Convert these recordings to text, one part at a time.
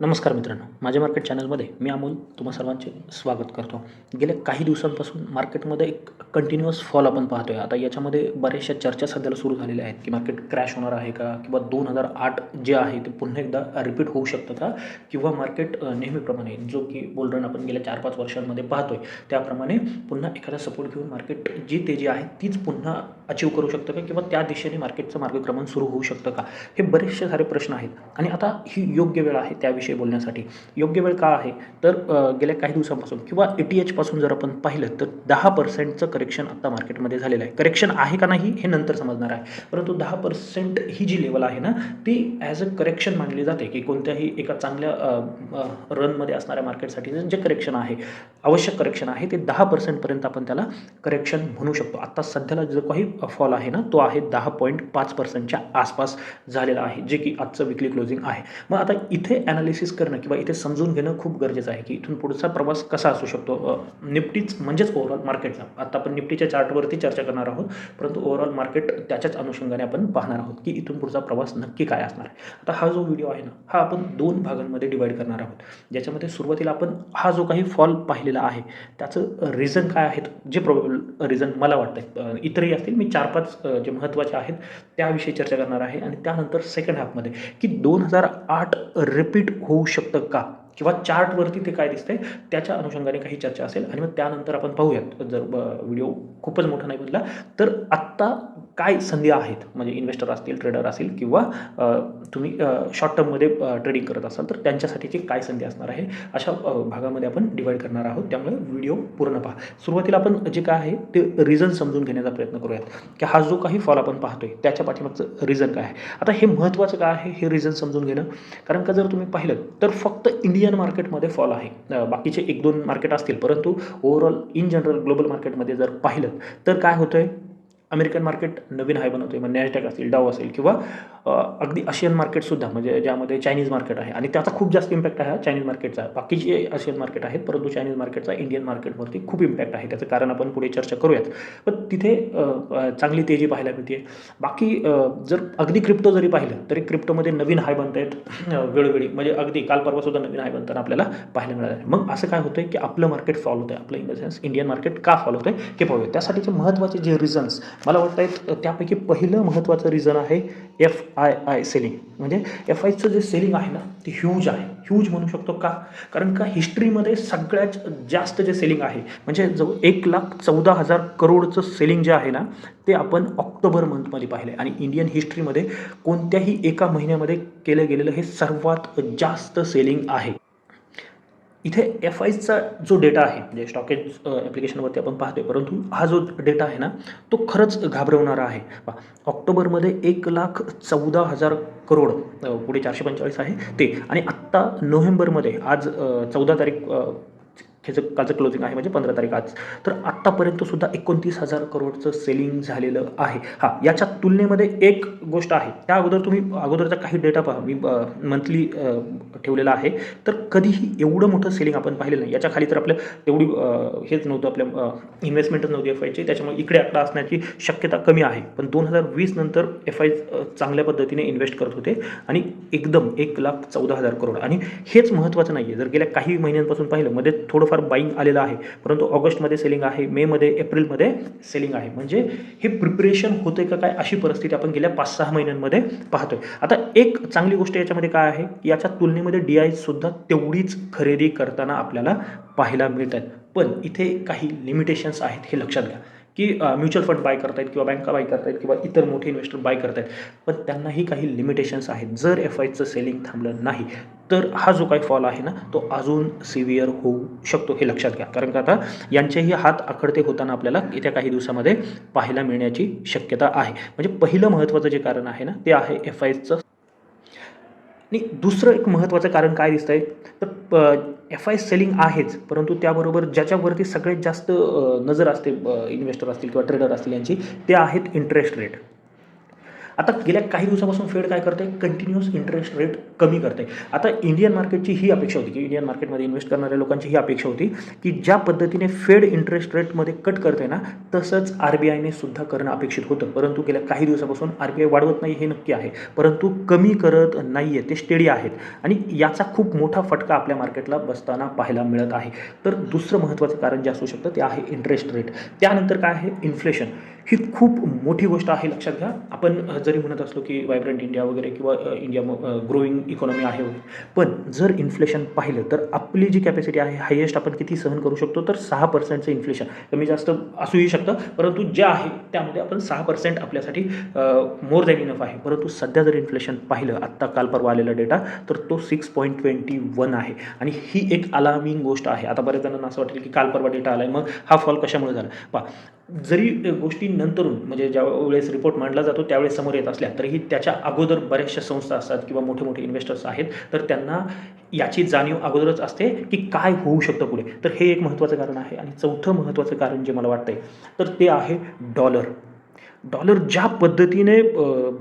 नमस्कार मित्रांनो. माझ्या मार्केट चॅनलमध्ये मी अमोल. तुम्हा सर्वांचे स्वागत करतो. गेल्या काही दिवसांपासून मार्केटमध्ये एक कंटिन्युअस फॉल आपण पाहतो आहे आता याच्यामध्ये बऱ्याचशा चर्चा सध्याला सुरू झालेल्या आहेत की मार्केट क्रॅश होणार आहे का? किंवा दोन हजार आठ जे आहे ते पुन्हा एकदा रिपीट होऊ शकतं का? किंवा मार्केट नेहमीप्रमाणे जो की बोलरन आपण गेल्या चार पाच वर्षांमध्ये पाहतो आहे त्याप्रमाणे पुन्हा एखादा सपोर्ट घेऊन मार्केट जी तेजी आहे तीच पुन्हा अचीव करू शकतं का? किंवा त्या दिशेने मार्केटचं मार्गक्रमण सुरू होऊ शकतं का? हे बरेचसे सारे प्रश्न आहेत. आणि आता ही योग्य वेळ आहे त्याविषयी बोलण्यासाठी. योग्य वेळ का आहे? तर गेल्या काही दिवसांपासून किंवा ए टी एचपासून जर आपण पाहिलं तर दहा पर्सेंटचं करेक्शन आत्ता मार्केटमध्ये झालेलं आहे. करेक्शन आहे का नाही हे नंतर समजणार आहे. परंतु दहा पर्सेंट ही जी लेवल आहे ना ती ॲज अ करेक्शन मानली जाते की कोणत्याही एका चांगल्या रनमध्ये असणाऱ्या मार्केटसाठी जे करेक्शन आहे आवश्यक करेक्शन आहे ते दहा पर्सेंटपर्यंत आपण त्याला करेक्शन म्हणू शकतो. आत्ता सध्याला जो काही फॉल आहे ना तो आहे दहा पॉईंट पाच पर्सेंटच्या आसपास झालेला आहे जे की आजचं विकली क्लोजिंग आहे. मग आता इथे ॲनालिसिस करणं किंवा इथे समजून घेणं खूप गरजेचं आहे की इथून पुढचा प्रवास कसा असू शकतो? निफ्टीच म्हणजेच ओव्हरऑल मार्केटचा आता आपण निफ्टीच्या चार्टवरती चर्चा करणार आहोत परंतु ओव्हरऑल मार्केट त्याच्याच अनुषंगाने आपण पाहणार आहोत की इथून पुढचा प्रवास नक्की काय असणार आहे. आता हा जो व्हिडिओ आहे ना हा आपण दोन भागांमध्ये डिवाईड करणार आहोत. ज्याच्यामध्ये सुरुवातीला आपण हा जो काही फॉल पाहिलेला आहे त्याचं रिझन काय आहेत? जे प्रोबेबल रिझन मला वाटतं इतरही असतील मी चार पाच जे महत्त्वाचे आहेत त्याविषयी चर्चा करणार आहे. आणि त्यानंतर सेकंड हाफमध्ये की दोन हजार आठ रिपीट होऊ शकतं का? किंवा चार्टवरती ते काय दिसतंय? त्याच्या अनुषंगाने काही चर्चा असेल. आणि मग त्यानंतर आपण पाहूयात. जर व्हिडिओ खूपच मोठा नाही बनला तर आत्ता काय संधी आहेत? म्हणजे इन्व्हेस्टर असतील ट्रेडर असतील किंवा तुम्ही शॉर्ट टर्ममध्ये ट्रेडिंग करत असाल तर त्यांच्यासाठीची काय संधी असणार आहे? अशा भागामध्ये आपण डिवाईड करणार आहोत. त्यामुळे व्हिडिओ पूर्ण पहा. सुरुवातीला आपण जे काय आहे ते रिझन समजून घेण्याचा प्रयत्न करूयात. की हा जो काही फॉल आपण पाहतोय त्याच्या पाठीमागचं रिझन काय आहे? आता हे महत्त्वाचं काय आहे हे रिझन समजून घेणं? कारण का जर तुम्ही पाहिलं तर फक्त इंडियन मार्केटमध्ये फॉल आहे. बाकीचे एक दोन मार्केट असतील. परंतु ओव्हरऑल इन जनरल ग्लोबल मार्केटमध्ये जर पाहिलं तर काय होतं आहे अमेरिकन मार्केट नवीन हाय बनवतोय मग नॅशटॅक असेल डाव असेल किंवा अगदी आशियन मार्केटसुद्धा म्हणजे ज्यामध्ये चायनीज मार्केट आहे. आणि त्याचा खूप जास्त इम्पॅक्ट आहे हा चायनीज मार्केटचा बाकीचे आशियन मार्केट आहेत परंतु चायनीज मार्केटचा इंडियन मार्केटवरती खूप इम्पॅक्ट आहे. त्याचं कारण आपण पुढे चर्चा करूयात. पण तिथे चांगली तेजी पाहायला मिळते. बाकी जर अगदी क्रिप्टो जरी पाहिलं तरी क्रिप्टोमध्ये नवीन हाय बनत आहेत वेळोवेळी. म्हणजे अगदी काल परवासुद्धा नवीन हाय बनताना आपल्याला पाहायला मिळालं आहे. मग असं काय होतं की आपलं मार्केट फॉलो होतं आहे आपलं in the sense Indian market का फॉलो होतं आहे हे पाहूया त्यासाठीचे महत्त्वाचे जे रिझन्स मला वाटत आहेत त्यापैकी पहिलं महत्त्वाचं रिझन आहे एफ आय आय सेलिंग म्हणजे एफ आयचं जे सेलिंग आहे ना ते ह्यूज आहे. ह्यूज म्हणू शकतो का? कारण का हिस्ट्रीमध्ये सगळ्यात जास्त जे सेलिंग आहे म्हणजे जवळ एक लाख चौदा हजार करोडचं सेलिंग जे आहे ना ते आपण ऑक्टोबर मंथमध्ये पाहिलं. आहे आणि इंडियन हिस्ट्रीमध्ये कोणत्याही एका महिन्यामध्ये केलं गेलेलं हे सर्वात जास्त सेलिंग आहे. इथे एफ आयचा जो डेटा आहे म्हणजे स्टॉकेज ॲप्लिकेशनवरती आपण पाहतोय परंतु हा जो डेटा आहे ना तो खरंच घाबरवणारा आहे. ऑक्टोबरमध्ये एक लाख चौदा हजार करोड पुढे चारशे पंचेचाळीस आहे ते. आणि आत्ता नोव्हेंबरमध्ये आज चौदा तारीख ह्याचं कालचं क्लोजिंग आहे म्हणजे पंधरा तारीख आज. तर आत्तापर्यंत सुद्धा एकोणतीस हजार करोडचं सेलिंग झालेलं आहे. हां याच्या तुलनेमध्ये एक गोष्ट आहे. त्या अगोदर तुम्ही अगोदरचा काही डेटा पहा. मी मंथली ठेवलेला आहे. तर कधीही एवढं मोठं सेलिंग आपण पाहिलेलं नाही. याच्या खाली तर आपलं तेवढी हेच नव्हतं. आपल्या इन्व्हेस्टमेंटच नव्हती एफ आयची त्याच्यामुळे इकडे आकडा असण्याची शक्यता कमी आहे. पण दोन हजार वीस नंतर एफ आय चांगल्या पद्धतीने इन्व्हेस्ट करत होते आणि एकदम एक लाख चौदा हजार करोड. आणि हेच महत्त्वाचं नाही आहे जर गेल्या काही महिन्यांपासून पाहिलं मध्ये थोडंफार बाईंग आलेलं आहे. परंतु ऑगस्टमध्ये सेलिंग आहे मेमध्ये एप्रिलमध्ये सेलिंग आहे. म्हणजे हे प्रिपरेशन होते का काय अशी परिस्थिती आपण गेल्या पाच सहा महिन्यांमध्ये पाहतोय. आता एक चांगली गोष्ट याच्यामध्ये काय आहे? याच्या तुलनेमध्ये डी आयसुद्धा तेवढीच खरेदी करताना आपल्याला पाहायला मिळतात. पण इथे काही लिमिटेशन्स आहेत हे लक्षात घ्या. की म्युच्युअल फंड बाय करतायत किंवा बँका बाय करतायत किंवा इतर मोठे इन्व्हेस्टर बाय करतायत. पण त्यांनाही काही लिमिटेशन्स आहेत. जर एफ आयचं सेलिंग थांबलं नाही तर हा जो काही फॉल आहे ना तो अजून सिव्हिअर होऊ शकतो हे लक्षात घ्या. कारण का आता यांचेही हात आखडते होताना आपल्याला येत्या काही दिवसामध्ये पाहायला मिळण्याची शक्यता आहे. म्हणजे पहिलं महत्त्वाचं जे कारण आहे ना ते आहे एफ आयचं आणि दुसरं एक महत्त्वाचं कारण काय दिसतं आहे तर एफ आय सेलिंग आहेच परंतु त्याबरोबर ज्याच्यावरती सगळ्यात जास्त नजर असते इन्व्हेस्टर असतील किंवा ट्रेडर असतील यांची ते आहेत इंटरेस्ट रेट आता गेल्या काही दिवसापासून फेड काय करते कंटिन्युअस इंटरेस्ट रेट कमी करते. आता इंडियन मार्केटची ही अपेक्षा होती की इंडियन मार्केटमध्ये इन्व्हेस्ट करणाऱ्या लोकांची ही अपेक्षा होती की ज्या पद्धतीने फेड इंटरेस्ट रेटमध्ये कट करते ना तसंच आर बी आयने सुद्धा करणं अपेक्षित होतं. परंतु गेल्या काही दिवसापासून आर बी आय वाढवत नाही हे नक्की आहे. परंतु कमी करत नाही आहे ते स्टेडी आहेत. आणि याचा खूप मोठा फटका आपल्या मार्केटला बसताना पाहायला मिळत आहे. तर दुसरं महत्त्वाचं कारण जे असू शकतं ते आहे इंटरेस्ट रेट त्यानंतर काय आहे? इन्फ्लेशन ही खूप मोठी गोष्ट आहे लक्षात घ्या. आपण जरी म्हणत असलो की वायब्रंट इंडिया वगैरे किंवा इंडिया ग्रोईंग इकॉनॉमी आहे. वगैरे पण जर इन्फ्लेशन पाहिलं तर आपली जी कॅपॅसिटी आहे हायेस्ट आपण किती सहन करू शकतो तर सहा पर्सेंटचं इन्फ्लेशन कमी जास्त असूही शकतं परंतु जे आहे त्यामध्ये आपण सहा पर्सेंट आपल्यासाठी मोर दॅन इनफ आहे. परंतु सध्या जर इन्फ्लेशन पाहिलं आत्ता काल परवा आलेला डेटा तर तो सिक्स पॉईंट ट्वेंटी वन आहे. आणि ही एक अलार्मिंग गोष्ट आहे. आता बऱ्याच जणांना असं वाटेल की काल परवा डेटा आला आहे मग हा फॉल कशामुळे झाला? पा जरी गोष्टी नंतरून म्हणजे ज्या वेळेस रिपोर्ट मांडला जातो त्यावेळेस समोर येत असल्या तरीही त्याच्या अगोदर बऱ्याचशा संस्था असतात किंवा मोठे मोठे इन्व्हेस्टर्स आहेत तर त्यांना याची जाणीव अगोदरच असते की काय होऊ शकतं पुढे. तर हे एक महत्त्वाचं कारण आहे. आणि चौथं महत्त्वाचं कारण जे मला वाटतंय तर ते आहे डॉलर डॉलर ज्या पद्धतीने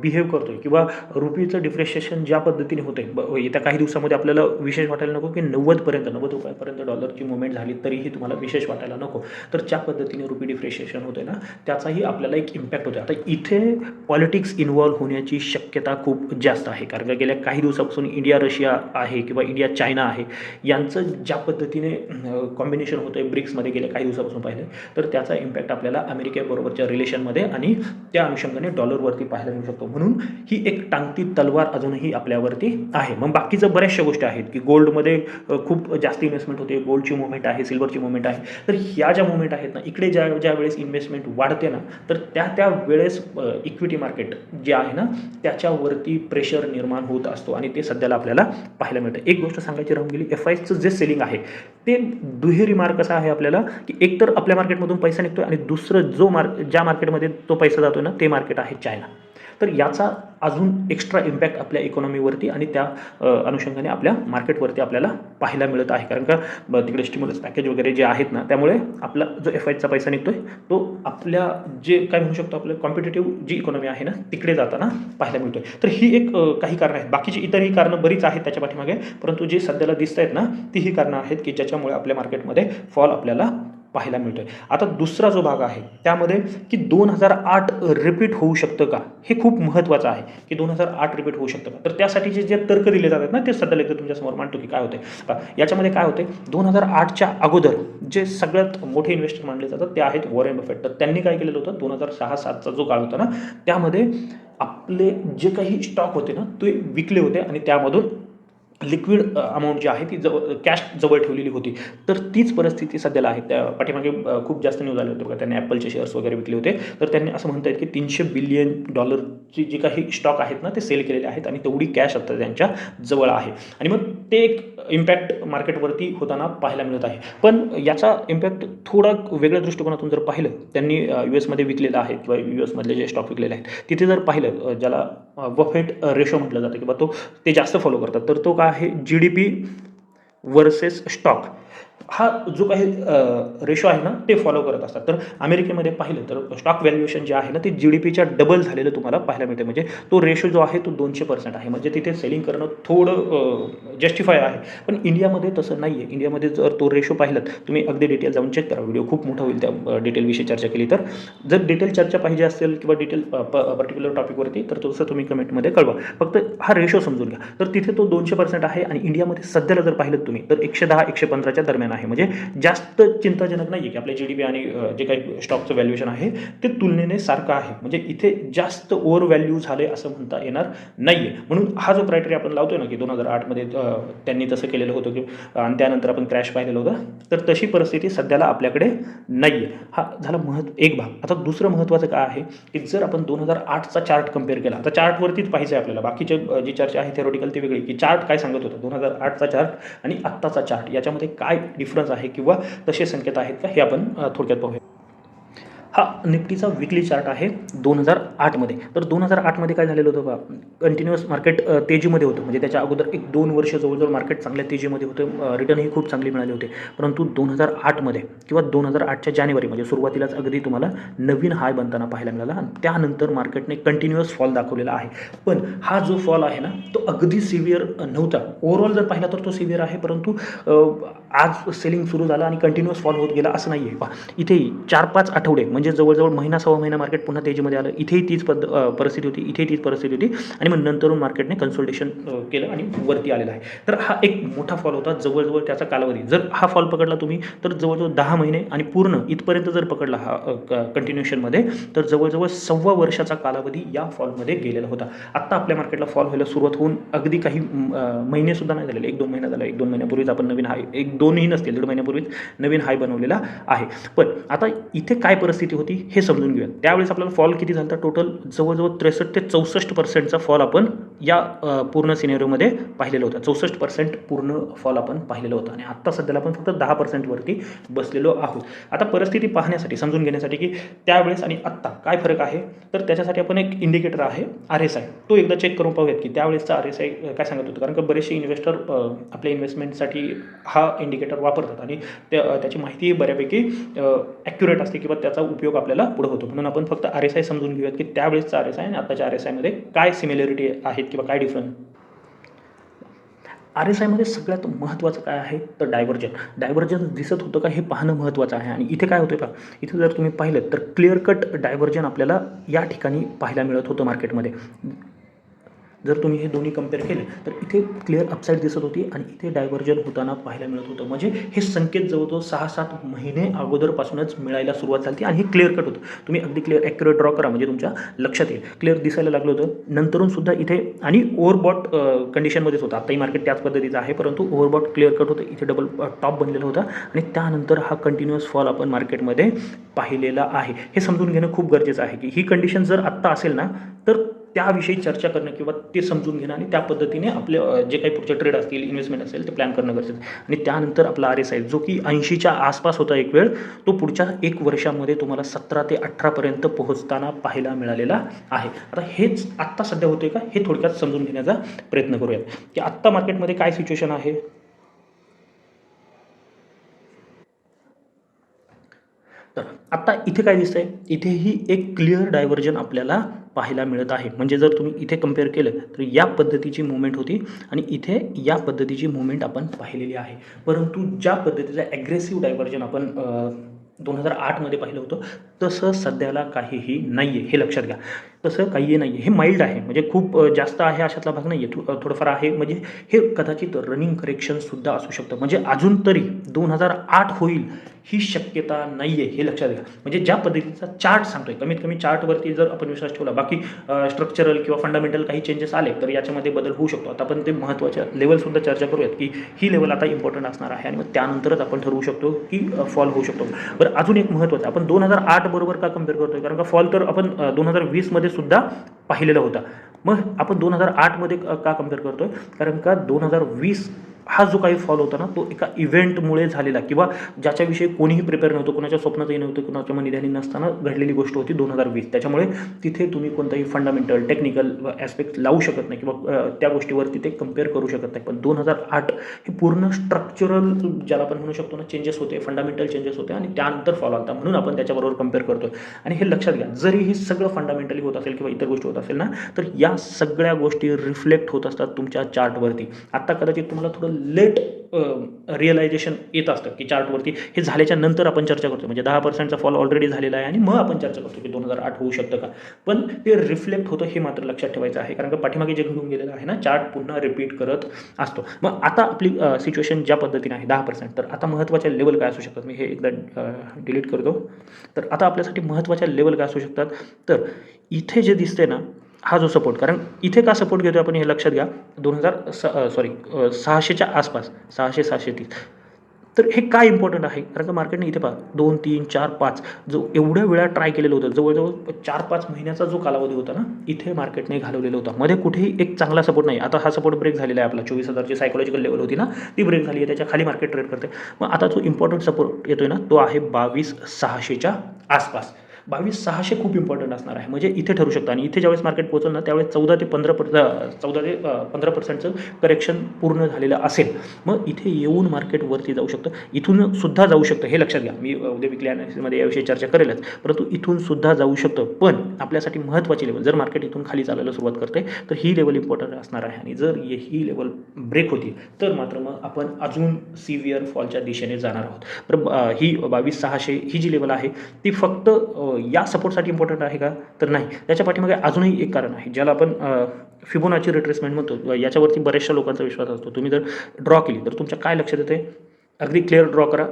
बिहेव करतो आहे किंवा रुपीचं डिप्रिशिएशन ज्या पद्धतीने होते येत्या काही दिवसामध्ये आपल्याला विशेष वाटायला नको की नव्वदपर्यंत नव्वद रुपयापर्यंत डॉलरची मुवमेंट झाली तरीही तुम्हाला विशेष वाटायला नको. तर ज्या पद्धतीने रुपी डिप्रिशिएशन होते ना त्याचाही आपल्याला एक इम्पॅक्ट होतो आता इथे पॉलिटिक्स इन्व्हॉल्व्ह होण्याची शक्यता खूप जास्त आहे. कारण का गेल्या काही दिवसापासून इंडिया रशिया आहे किंवा इंडिया चायना आहे यांचं ज्या पद्धतीने कॉम्बिनेशन होतं आहे ब्रिक्समध्ये गेल्या काही दिवसापासून पाहिलं तर त्याचा इम्पॅक्ट आपल्याला अमेरिकेबरोबरच्या रिलेशनमध्ये आणि त्या अनुषंगाने डॉलरवरती पाहायला मिळू शकतो. म्हणून ही एक टांगती तलवार अजूनही आपल्यावरती आहे. मग बाकीचं बऱ्याचशा गोष्टी आहेत की गोल्डमध्ये खूप जास्त इन्व्हेस्टमेंट होते. गोल्डची मुवमेंट आहे सिल्वरची मुवमेंट आहे. तर ह्या ज्या मुवमेंट आहेत ना इकडे ज्या ज्या वेळेस इन्व्हेस्टमेंट वाढते ना तर त्या त्या वेळेस इक्विटी मार्केट जे आहे ना त्याच्यावरती प्रेशर निर्माण होत असतो आणि ते सध्याला आपल्याला पाहायला मिळतं. एक गोष्ट सांगायची राहून गेली एफ आयचं जे सेलिंग आहे ते दुहेरी मार्क असा आहे आपल्याला की एकतर आपल्या मार्केटमधून पैसा निघतो आणि दुसरं जो मार्क ज्या मार्केटमध्ये तो पैसा जातो ना ते मार्केट आहे चायना तर याचा अजून एक्स्ट्रा इम्पॅक्ट आपल्या इकॉनॉमीवरती आणि त्या अनुषंगाने आपल्या मार्केटवरती आपल्याला पाहायला मिळत आहे. कारण का ब- तिकडे स्टिम्युलस पॅकेज वगैरे जे आहेत ना त्यामुळे आपला जो एफ आयचा पैसा निघतो आहे तो आपल्या जे काय म्हणू शकतो आपलं कॉम्पिटेटिव्ह जी इकॉनॉमी आहे ना तिकडे जाताना पाहायला मिळतो आहे तर ही एक काही कारणं आहेत. बाकीची इतरही कारणं बरीच आहेत त्याच्या पाठीमागे परंतु जे सध्याला दिसत आहेत ना ती ही कारणं आहेत की ज्याच्यामुळे आपल्या मार्केटमध्ये फॉल आपल्याला पाहायला मिळतो आहे आता दुसरा जो भाग आहे त्यामध्ये की दोन हजार आठ रिपीट होऊ शकतं का? हे खूप महत्त्वाचं आहे की दोन हजार आठ रिपीट होऊ शकतं का? तर त्यासाठीचे जे तर्क दिले जातात ना ते सध्या एकदा तुमच्यासमोर मांडतो की काय होते याच्यामध्ये काय होते दोन हजार आठच्या अगोदर जे सगळ्यात मोठे इन्व्हेस्टर मानले जातात ते आहेत वॉरेन बफेट तर त्यांनी काय केलेलं होतं? दोन हजार सहा सातचा जो काळ होता ना त्यामध्ये आपले जे काही स्टॉक होते ना ते विकले होते आणि त्यामधून लिक्विड अमाऊंट जी आहे ती जवळ कॅश जवळ ठेवलेली होती. तर तीच परिस्थिती सध्याला आहे. त्या पाठीमागे खूप जास्त न्यूज आले होते बघा. त्यांनी ॲपलचे शेअर्स वगैरे विकले होते. तर त्यांनी असं म्हणतात की तीनशे बिलियन डॉलरची जी काही स्टॉक आहेत ना ते सेल केलेले आहेत आणि तेवढी कॅश आता त्यांच्या जवळ आहे. आणि मग ते एक इम्पॅक्ट मार्केटवरती होताना पाहायला मिळत आहे. पण याचा इम्पॅक्ट थोडा वेगळ्या दृष्टिकोनातून जर पाहिलं त्यांनी यू एसमध्ये विकलेलं आहे किंवा यू एसमधले जे स्टॉक विकलेले आहेत तिथे जर पाहिलं ज्याला वफेट रेशो म्हटलं जातं किंवा तो ते जास्त फॉलो करतात तर तो काय आहे? G D P versus stock हा जो काही रेशो आहे ना ते फॉलो करत असतात. तर अमेरिकेमध्ये पाहिलं तर स्टॉक व्हॅल्युएशन जे आहे ना ते जी डी पीच्या डबल झालेलं तुम्हाला पाहायला मिळते. म्हणजे तो रेशो जो आहे तो दोनशे पर्सेंट आहे. म्हणजे तिथे सेलिंग करणं थोडं जस्टिफाय आहे. पण इंडियामध्ये तसं नाही आहे इंडियामध्ये जर तो रेशो पाहिलात तुम्ही अगदी डिटेल जाऊन चेक करा. व्हिडिओ खूप मोठा होईल त्या डिटेलविषयी चर्चा केली तर. जर डिटेल चर्चा पाहिजे असेल किंवा डिटेल पर्टिक्युलर टॉपिकवरती तर तसं तुम्ही कमेंटमध्ये कळवा. फक्त हा रेशो समजून घ्या. तर तिथे तो दोनशे पर्सेंट आहे आणि इंडियामध्ये सध्याला जर पाहिलं तुम्ही तर एकशे दहा एकशे पंधराच्या दरम्यान आहे. म्हणजे जास्त चिंताजनक नाही आहे की आपल्या जी डी पी आणि जे काही स्टॉकचं व्हॅल्युएशन आहे ते तुलनेने सारखं आहे. म्हणजे इथे जास्त ओव्हर व्हॅल्यू झाले असं म्हणता येणार नाही आहे म्हणून हा जो क्रायटेरिया आपण लावतोय ना की दोन हजार आठमध्ये त्यांनी तसं केलेलं होतं की आणि त्यानंतर आपण क्रॅश पाहिलेलं होतं तर तशी परिस्थिती सध्याला आपल्याकडे नाही आहे हा झाला महत्त्व एक भाग. आता दुसरं महत्त्वाचं काय आहे की जर आपण दोन हजार आठचा चार्ट कंपेअर केला तर चार्टवरतीच पाहिजे आपल्याला. बाकीचे जी चर्चा आहे थेरोटिकल ती वेगळी की चार्ट काय सांगत होतं? दोन हजार आठचा चार्ट आणि आत्ताचा चार्ट याच्यामध्ये काय डिफरन्स आहे किंवा तसे संकेत आहेत का हे आपण थोडक्यात पाहूया हा निफ्टीचा विकली चार्ट आहे दोन हजार आठमध्ये तर दोन हजार आठमध्ये काय झालेलं होतं का कंटिन्युअस मार्केट तेजीमध्ये होतं. म्हणजे त्याच्या अगोदर एक दोन वर्ष जवळजवळ मार्केट चांगल्या तेजीमध्ये होतं. रिटर्नही खूप चांगली मिळाले होते. परंतु दोन हजार आठमध्ये किंवा दोन हजार आठच्या जानेवारी म्हणजे सुरुवातीलाच अगदी तुम्हाला नवीन हाय बनताना पाहायला मिळाला. आणि त्यानंतर मार्केटने कंटिन्युअस फॉल दाखवलेला आहे. पण हा जो फॉल आहे ना तो अगदी सिव्हिअर नव्हता. ओव्हरऑल जर पाहिला तर तो सिव्हिअर आहे. परंतु आज सेलिंग सुरू झालं आणि कंटिन्युअस फॉल होत गेला असं नाही आहे पहा इथे चार पाच आठवडे म्हणजे म्हणजे जवळजवळ महिना सव्वा महिना मार्केट पुन्हा तेजीमध्ये आलं. इथेही तीच पद्ध परिस्थिती होती. इथेही तीच परिस्थिती होती. आणि मग नंतरून मार्केटने कन्सल्टेशन केलं आणि वरती आलेला आहे. तर हा एक मोठा फॉल होता जवळजवळ त्याचा कालावधी. जर हा फॉल पकडला तुम्ही तर जवळजवळ दहा महिने आणि पूर्ण इथपर्यंत जर पकडला हा कंटिन्युएशनमध्ये तर जवळजवळ सव्वा वर्षाचा कालावधी या फॉलमध्ये गेलेला होता. आत्ता आपल्या मार्केटला फॉल व्हायला सुरुवात होऊन अगदी काही महिनेसुद्धा नाही झालेले. एक दोन महिना झाला एक दोन महिन्यापूर्वीच आपण नवीन हाय एक दोनही नसतील दीड महिन्यापूर्वीच नवीन हाय बनवलेला आहे. पण आता इथे काय परिस्थिती होती हे समजून घेऊया त्यावेळेस आपल्याला फॉल किती झाला टोटल जवळजवळ त्रेसष्ट ते चौसष्ट पर्सेंटचा फॉल आपण या पूर्ण सिनेरिओमध्ये पाहिलेलं होतं. चौसष्ट पर्सेंट पूर्ण फॉल आपण पाहिलेला होता. आणि आत्ता सध्याला आपण फक्त दहा पर्सेंटवरती बसलेलो आहोत. आता परिस्थिती पाहण्यासाठी समजून घेण्यासाठी की त्यावेळेस आणि आत्ता काय फरक आहे? तर त्याच्यासाठी आपण एक इंडिकेटर आहे आर एस आय तो एकदा चेक करून पाहूयात की त्यावेळेसचा आर एस आय काय सांगत होतं? कारण का बरेचसे इन्व्हेस्टर आपल्या इन्व्हेस्टमेंटसाठी हा इंडिकेटर वापरतात. आणि त्या त्याची माहिती बऱ्यापैकी ॲक्युरेट असते किंवा त्याचा उपयोग आपल्याला पुढं होतो. म्हणून आपण फक्त आर एस आय समजून घेऊयात की त्यावेळेसचा आर एस आय आणि आताच्या आर एस आयमध्ये काय सिमिलरिटी आहेत किंवा काय डिफरन्स आर एस आयमध्ये सगळ्यात महत्त्वाचं काय आहे? तर डायव्हर्जन डायव्हर्जन दिसत होतं का हे पाहणं महत्त्वाचं आहे. आणि इथे काय होतं का इथे जर तुम्ही पाहिलं तर क्लिअर कट डायव्हर्जन आपल्याला या ठिकाणी पाहायला मिळत होतं मार्केटमध्ये जर तुम्ही हे दोन्ही कंपेअर केले तर इथे क्लिअर अपसाईड दिसत होती आणि इथे डायव्हर्जन होताना पाहायला मिळत होतं. म्हणजे हे संकेत जवळजवळ सहा सात महिने अगोदरपासूनच मिळायला सुरुवात झाली आणि हे क्लिअर कट होतं. तुम्ही अगदी क्लिअर ॲक्युरेट ड्रॉ करा म्हणजे तुमच्या लक्षात येईल. क्लिअर दिसायला लागलं होतं. नंतरून सुद्धा इथे आणि ओव्हरबॉट कंडिशनमध्येच होतं. आताही मार्केट त्याच पद्धतीचं आहे परंतु ओव्हरबॉट क्लिअर कट होतं. इथे डबल टॉप बनलेला होता. आणि त्यानंतर हा कंटिन्युअस फॉल आपण मार्केटमध्ये पाहिलेला आहे. हे समजून घेणं खूप गरजेचं आहे की ही कंडिशन जर आत्ता असेल ना तर त्याविषयी चर्चा करणं किंवा ते समजून घेणं आणि त्या पद्धतीने आपले जे काही पुढचे ट्रेड असतील इन्व्हेस्टमेंट असेल ते प्लॅन करणं गरजेचं आणि त्यानंतर आपला आर एस आय जो की ऐंशीच्या आसपास होता एक वेळ तो पुढच्या एक वर्षामध्ये तुम्हाला सतरा ते अठरापर्यंत पोहोचताना पाहायला मिळालेला आहे. आता हेच आत्ता सध्या होते का? हे थोडक्यात समजून घेण्याचा प्रयत्न करूयात. की आत्ता मार्केटमध्ये काय सिच्युएशन आहे? तर आत्ता इथे काय दिसतंय? इथेही एक क्लिअर डायव्हर्जन आपल्याला पाहायला मिळत आहे. म्हणजे जर तुम्ही इथे कंपेअर केलं तर या पद्धतीची मुवमेंट होती आणि इथे या पद्धतीची मुवमेंट आपण पाहिलेली आहे. परंतु ज्या पद्धतीचं ॲग्रेसिव्ह डायव्हर्जन आपण दोन हजार आठमध्ये पाहिलं होतं तसं सध्याला काहीही नाही आहे हे लक्षात घ्या. तसं काही नाही आहे हे माइल्ड आहे. म्हणजे खूप जास्त आहे अशातला भाग नाही आहे थो थोडंफार आहे. म्हणजे हे कदाचित रनिंग करेक्शनसुद्धा असू शकतं. म्हणजे अजून तरी दोन हजार आठ होईल ही शक्यता नाही आहे हे लक्षात घ्या. म्हणजे ज्या पद्धतीचा चार्ट सांगतोय. कमीत कमी चार्टवरती जर आपण विश्वास ठेवला बाकी स्ट्रक्चरल किंवा फंडामेंटल काही चेंजेस आले तर याच्यामध्ये बदल होऊ शकतो. आता आपण ते महत्त्वाच्या लेवलसुद्धा चर्चा करूयात की ही लेवल आता इम्पॉर्टंट असणार आहे आणि मग त्यानंतरच आपण ठरवू शकतो की फॉल होऊ शकतो. बरं अजून एक महत्त्वाचं आपण दोन हजार आठ बरोबर का कंपेअर करतोय? कारण का फॉल तर आपण दोन हजार वीसमध्ये सुद्धा पाहिलेला होता. मग आपण दोन हजार आठमध्ये का कंपेअर करतोय? कारण का दोन हजार वीस हा जो काही फॉल होता ना तो एका इव्हेंटमुळे झालेला किंवा ज्याच्याविषयी कोणीही प्रिपेअर नव्हतं कोणाच्या स्वप्नातही नव्हतं कोणाच्या मनिध्यानी नसताना घडलेली गोष्ट होती दोन हजार वीस. त्याच्यामुळे तिथे तुम्ही कोणताही फंडामेंटल टेक्निकल ॲस्पेक्ट लावू शकत नाही किंवा त्या गोष्टीवरती ते कंपेअर करू शकत नाही. पण दोन हजार आठ हे पूर्ण स्ट्रक्चरल ज्याला आपण म्हणू शकतो ना चेंजेस होते फंडामेंटल चेंजेस होते आणि त्यानंतर फॉल आता म्हणून आपण त्याच्याबरोबर कंपेअर करतोय. आणि हे लक्षात घ्या जरी हे सगळं फंडामेंटली होत असेल किंवा इतर गोष्टी होत असेल ना तर या सगळ्या गोष्टी रिफ्लेक्ट होत असतात तुमच्या चार्टवरती आत्ता कदाचित तुम्हाला थोडं लेट रिअलायझेशन येत असतं की चार्टवरती हे झाल्याच्यानंतर आपण चर्चा करतो म्हणजे दहा पर्सेंटचा फॉल ऑलरेडी झालेला आहे आणि मग आपण चर्चा करतो की दोन हजार आठ होऊ शकतं का? पण ते रिफ्लेक्ट होतं हे मात्र लक्षात ठेवायचं आहे. कारण का पाठीमागे जे घडून गेलेलं आहे ना चार्ट पुन्हा रिपीट करत असतो. मग आता आपली सिच्युएशन ज्या पद्धतीने आहे दहा पर्सेंट तर आता महत्त्वाच्या लेवल काय असू शकतात? मी हे एकदा डिलीट करतो. तर आता आपल्यासाठी महत्त्वाच्या लेवल काय असू शकतात? तर इथे जे दिसते ना हा जो सपोर्ट कारण इथे का सपोर्ट घेतो आपण हे लक्षात घ्या. दोन हजार स सॉरी सहाशेच्या आसपास सहाशे सहाशे तीस. तर हे काय इम्पॉर्टंट आहे? कारण का मार्केटने इथे पहा दोन तीन चार पाच जो एवढ्या वेळा ट्राय केलेलं होतं जवळजवळ चार पाच महिन्याचा जो कालावधी होता ना इथे मार्केटने घालवलेला होता. मध्ये कुठेही एक चांगला सपोर्ट नाही. आता हा सपोर्ट ब्रेक झालेला आहे आपला. चोवीस हजारची सायकोलॉजिकल लेवल होती ना ती ब्रेक झाली आहे. त्याच्याखाली मार्केट ट्रेड करते. मग आता जो इम्पॉर्टंट सपोर्ट येतोय ना तो आहे बावीस सहाशेच्या आसपास. बावीस सहाशे खूप इम्पॉर्टंट असणार आहे. म्हणजे इथे ठरू शकतं. आणि इथे ज्यावेळेस मार्केट पोहोचल ना त्यावेळेस चौदा ते पंधरा पर चौदा ते पंधरा पर्सेंटचं करेक्शन पूर्ण झालेलं असेल. मग इथे येऊन मार्केट वरती जाऊ शकतं. इथून सुद्धा जाऊ शकतं. हे लक्षात घ्या. मी उद्या विकल्या ॲनालिसिसमध्ये याविषयी चर्चा करेलच. परंतु इथून सुद्धा जाऊ शकतं. पण आपल्यासाठी महत्त्वाची लेवल जर मार्केट इथून खाली चालायला सुरुवात करते तर ही लेवल इम्पॉर्टंट असणार आहे. आणि जर ये- ही लेवल ब्रेक होती तर मात्र मग आपण अजून सिव्हिअर फॉलच्या दिशेने जाणार आहोत. तर ही बावीस सहाशे ही जी लेवल आहे ती फक्त या सपोर्टसाठी इम्पॉर्टंट आहे का? तर नाही. त्याच्या पाठीमागे अजूनही एक कारण आहे ज्याला आपण फिबोनाची रिट्रेसमेंट म्हणतो. याच्यावरती बऱ्याचशा लोकांचा विश्वास असतो. तुम्ही जर ड्रॉ केली तर तुमच्या काय लक्षात येते अगदी क्लिअर ड्रॉ करा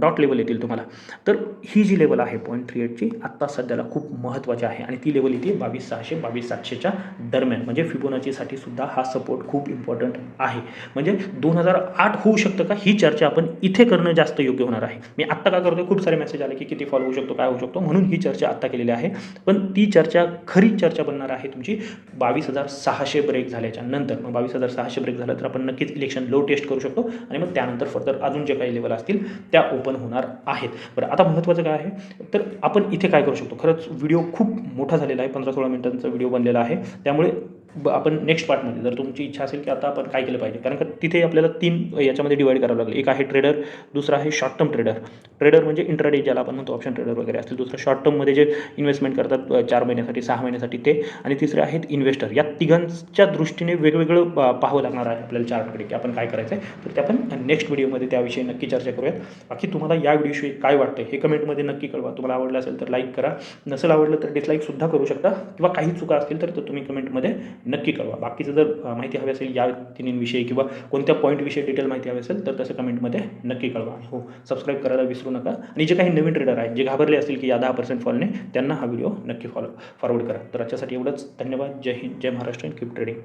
डॉट लेवल येतील तुम्हाला. तर ही जी लेवल आहे पॉईंट थ्री एटची आत्ता सध्याला खूप महत्त्वाची आहे. आणि ती लेवल येते बावीस सहाशे बावीस सातशेच्या दरम्यान. म्हणजे फिबोनाचीसाठी सुद्धा हा सपोर्ट खूप इम्पॉर्टंट आहे. म्हणजे दोन हजार आठ होऊ शकतं का? ही चर्चा आपण इथे करणं जास्त योग्य होणार आहे. मी आत्ता काय करतो खूप सारे मेसेज आले की किती फॉलो होऊ शकतो काय होऊ शकतो? म्हणून ही चर्चा आत्ता केलेली आहे. पण ती चर्चा खरी चर्चा बनणार आहे तुमची बावीस हजार सहाशे ब्रेक झाल्याच्यानंतर. मग बावीस हजार सहाशे ब्रेक झालं तर आपण नक्कीच इलेक्शन लो टेस्ट करू शकतो. आणि मग त्यानंतर फर्दर अजून जे काही लेवल असतील त्या ओपन होणार आहेत. बरं आता महत्त्वाचं काय आहे? तर आपण इथे काय करू शकतो? खरंच व्हिडिओ खूप मोठा झालेला आहे पंधरा सोळा मिनिटांचा व्हिडिओ बनलेला आहे. त्यामुळे ब आपण नेक्स्ट पार्टमध्ये जर तुमची इच्छा असेल की आता आपण काय केलं पाहिजे? कारण का तिथे आपल्याला तीन याच्यामध्ये डिवाईड करावं लागेल. एक आहे ट्रेडर दुसरा आहे शॉर्ट टर्म ट्रेडर ट्रेडर म्हणजे इंट्राडे ज्याला आपण म्हणतो ऑप्शन ट्रेडर वगैरे असतील. दुसरं शॉर्ट टर्ममध्ये जे इन्व्हेस्टमेंट करतात चार महिन्यासाठी सहा महिन्यासाठी ते. आणि तिसरे आहेत इन्व्हेस्टर या तिघांच्या दृष्टीने वेगवेगळं पाहावं लागणार आहे आपल्याला चार्टकडे की आपण काय करायचं आहे तर ते आपण नेक्स्ट व्हिडिओमध्ये त्याविषयी नक्की चर्चा करूयात. बाकी तुम्हाला या व्हिडिओविषयी काय वाटतं हे कमेंटमध्ये नक्की कळवा. तुम्हाला आवडलं असेल तर लाईक करा. नसेल आवडलं तर डिसलाईकसुद्धा करू शकता. किंवा काही चुका असतील तर तुम्ही कमेंटमध्ये नक्की कळवा. बाकीचं जर माहिती हवी असेल या तिन्हींविषयी किंवा कोणत्या पॉईंटविषयी डिटेल माहिती हवी असेल तर तसं कमेंटमध्ये नक्की कळवा. आणि हो सबस्क्राईब करायला विसरू नका. आणि जे काही नवीन ट्रेडर आहेत जे घाबरले असतील की या दहा पर्सेंट फॉलने त्यांना हा व्हिडिओ नक्की फॉलो फॉरवर्ड करा. तर याच्यासाठी एवढंच. धन्यवाद. जय हिंद. जय महाराष्ट्र. Keep trading